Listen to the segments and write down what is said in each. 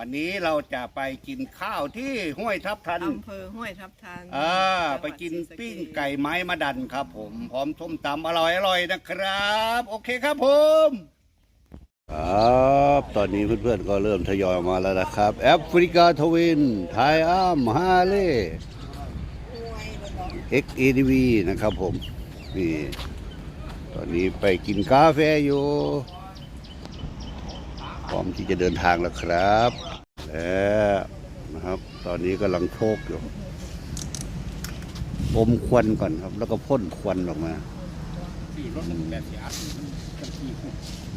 วันนี้เราจะไปกินข้าวที่ห้วยทับทันอำเภอห้วยทับทันอ่าจังหวัดไปกินศรีสะเษปิ้งไก่ไม้มาดันครับ ผมพร้อมส้มตำอร่อยอร่อยๆนะครับ โอเคครับผมครับตอนนี้เพื่อนๆก็เริ่มทยอยมาแล้วนะครับ แอฟริกาทวิน ไทยอ้ามฮาเล่ XADV นะครับผม นี่ ตอนนี้ไปกินกาแฟอยู่พร้อมที่จะเดินทางแล้วครับ แล้วนะครับ ตอนนี้กำลังโชกอยู่ อมควันก่อนครับ แล้วก็พ่นควันออกมา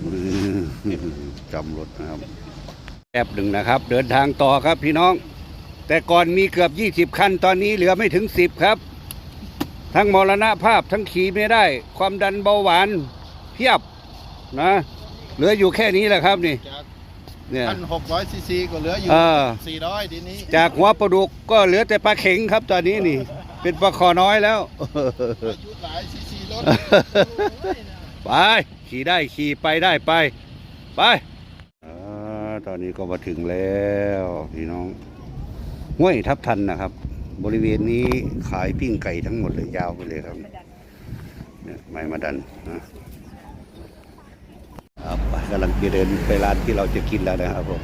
อืมจำรถนะครับแอบหนึ่งนะครับ เดินทางต่อครับพี่น้อง แต่ก่อนมีเกือบ 20 คัน ตอนนี้เหลือไม่ถึง 10 ครับ ทั้งมรณภาพทั้งขี่ไม่ได้ ความดันเบาหวานเพียบนะ เหลืออยู่แค่นี้แหละครับนี่ เนี่ย พันหกร้อยซีซีก็เหลืออยู่อ่าสี่ร้อยทีนี้ จากหัวปลาดุกก็เหลือแต่ปลาเข็งครับตอนนี้นี่ เป็นปลาคอน้อยแล้ว อายุหลายซีซีรถ ไปขี่ได้ขี่ไปได้ไป ไปอาตอนนี้ก็มาถึงแล้วพี่น้องห้วยทับทันนะครับ บริเวณนี้ขายปิ้งไก่ทั้งหมดเลยยาวไปเลยครับเนี่ยไม้มาดันนะครับไป กำลังจะเดินไปร้านที่เราจะกินแล้วนะครับผม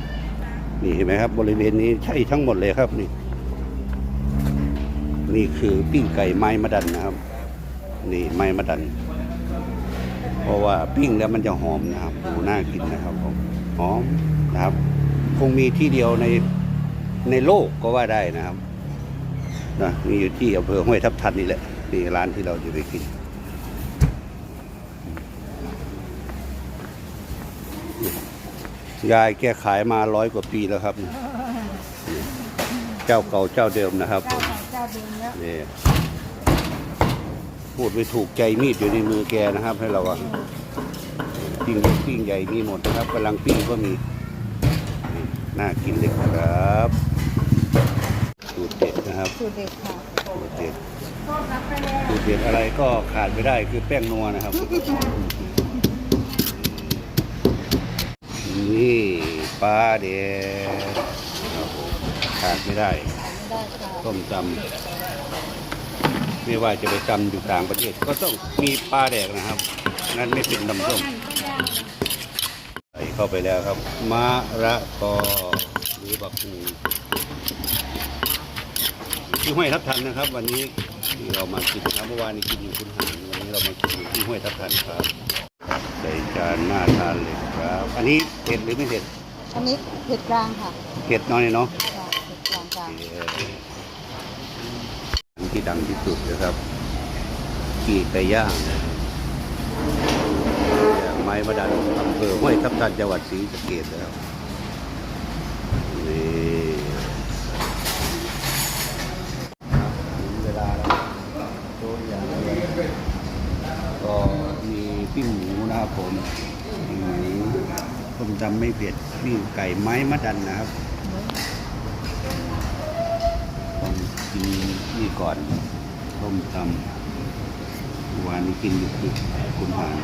นี่เห็นไหมครับ บริเวณนี้ใช่ทั้งหมดเลยครับนี่ นี่คือปิ้งไก่ไม้มาดันนะครับ นี่ไม้มาดัน เพราะว่าปิ้งแล้วมันจะหอมนะครับดูน่ากินนะครับผมหอมนะครับ คงมีที่เดียวในในโลกก็ว่าได้นะครับนะมีอยู่ที่อำเภอห้วยทับทันนี่แหละนี่ร้านที่เราจะไปกิน ยายแกขายมาร้อยกว่าปีแล้วครับนี่เจ้าเก่าเจ้าเดิมนะครับผมเจ้าเดิมแล้วนี่พูดไปถูกใจมีดอยู่ในมือแกนะครับ ให้เราอะปิ้งเล็กปิ้งใหญ่มีหมดนะครับกำลังปิ้งก็มีนี่น่ากินเลยครับสูตรเด็ดนะครับสูตรเด็ดค่ะสูตรเด็ดสูตรเด็ดอะไรก็ขาดไม่ได้คือแป้งนัวนะครับ นี่ปลาเด็ดครับผมขาดไม่ได้ ได้ค่ะต้มตำไม่ว่าจะไปตำอยู่ต่างประเทศ ก็ต้องมีปลาแดกนะครับ นั่นไม่เป็นน้ำส้มใส่เข้าไปแล้วครับมะระกอหรือบักฮูที่ห้วยทับทันนะครับ วันนี้ที่เรามากินนะครับเมื่อวานนี้กินอยู่คุณหารวันนี้เรามากินอยู่ที่ห้วยทับทันครับใส่จานน่าทานเลย ครับ อันนี้เผ็ดหรือไม่เผ็ดอันนี้เผ็ดกลางค่ะเผ็ดน้อยเนาะค่ะเผ็ดกลางกลางอันที่ดังที่สุดนะครับกีไก่ย่างไม้มาดันอำเภอห้วยทับทันจังหวัดศรีสะเกษแล้วนี่ถึงเวลาแล้วโต๊ะอย่างก็มีปิ้งหมูนะครับผมปิ้งหมู ต้มยำไม่เผ็ดนี่ไก่ไม้มะดันนะครับต้องกินนี่ก่อนต้มตำวานนี้กินอยู่คุณผ่าน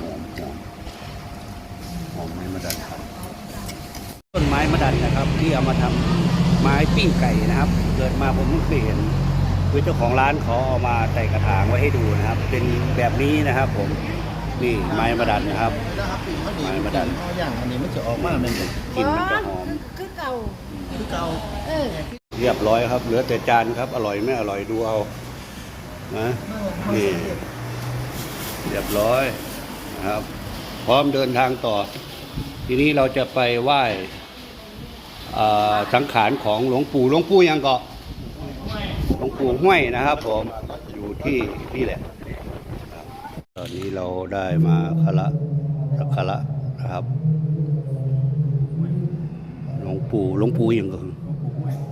หอมหอมไม้มะดันครับต้นไม้มะดันนะครับ ที่เอามาทำไม้ปิ้งไก่นะครับ เกิดมาผมเพิ่งเคยเห็นคือเจ้าของร้านเขาเอามาใส่กระถางไว้ให้ดูนะครับ เป็นแบบนี้นะครับ ผมนี่ไม้มะดันนะครับไม้มาดันเอาอย่างอันนี้มันจะออกมาเป็นกลิ่นมันจะหอมคือเก่าคือเก่าเออเรียบร้อยครับ เหลือแต่จานครับ อร่อยไม่อร่อยดูเอานะนี่เรียบร้อยนะครับ พร้อมเดินทางต่อ ทีนี้เราจะไปไหว้อ่า สังขารของหลวงปู่หลวงปู่ยังเกาะหลวงปู่ห้วยนะครับผมอยู่ที่นี่แหละ ตอนนี้เราได้มาคาระสักการะนะครับหลวงปู่หลวงปู่ยังก็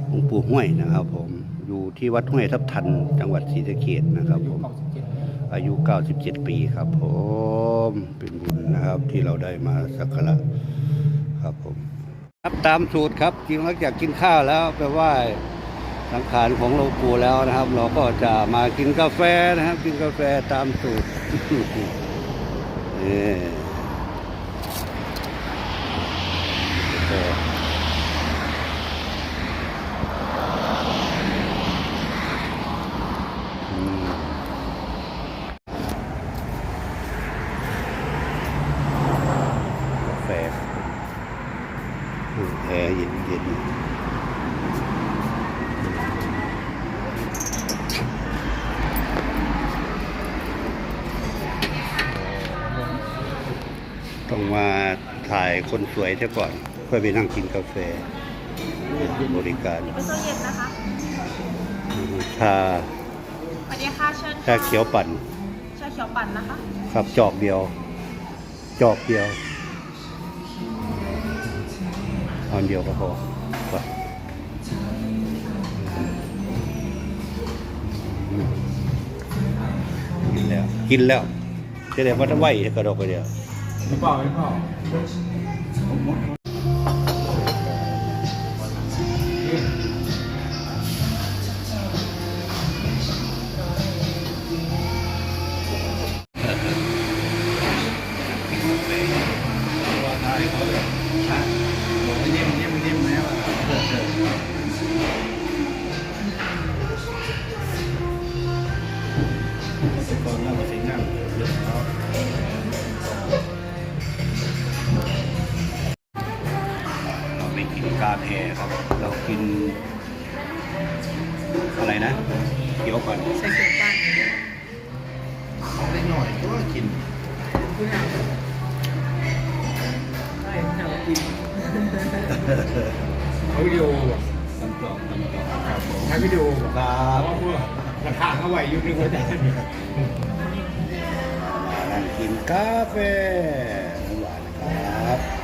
หลวงปู่ห้วยนะครับ ผมอยู่ที่วัดห้วยทับทันจังหวัดศรีสะเกษนะครับผมอายุ 97 ปีครับผม เป็นบุญนะครับที่เราได้มาสักการะครับผม ครับตามสูตรครับกินหลังจากกินข้าวแล้วไปไหว้สังขารของหลวงปู่แล้วนะครับ เราก็จะมากินกาแฟนะครับ กินกาแฟตามสูตรนี่าแฟอืม กาแฟอืมแอร์เย็นเย็นต้องมาถ่ายคนสวยเสียก่อนค่อยไปนั่งกินกาแฟบริการเป็นตู้เย็นนะคะชาสวัสดีค่ะเชิญชาเขียวปั่นชาเขียวปั่นนะคะครับจอกเดียว จอกเดียวเอาอันเดียวก็พอครับอืมกินแล้ว กินแล้วจะได้ว่าถ้าไหวกระดกกระเดียวไม่เปล่าไม่เปล่า เร เขียวก่อนชาเขียวปั่นได้หน่อยก็กินเขาวิดีโอแบบทำต่อทำต่อครับผมใช้วิดีโอแบบครับเพราะว่าพวกระถาเอาไหวอยุคนึงก็ได้เนี่ยมานั่งกินกาแฟหวานครับ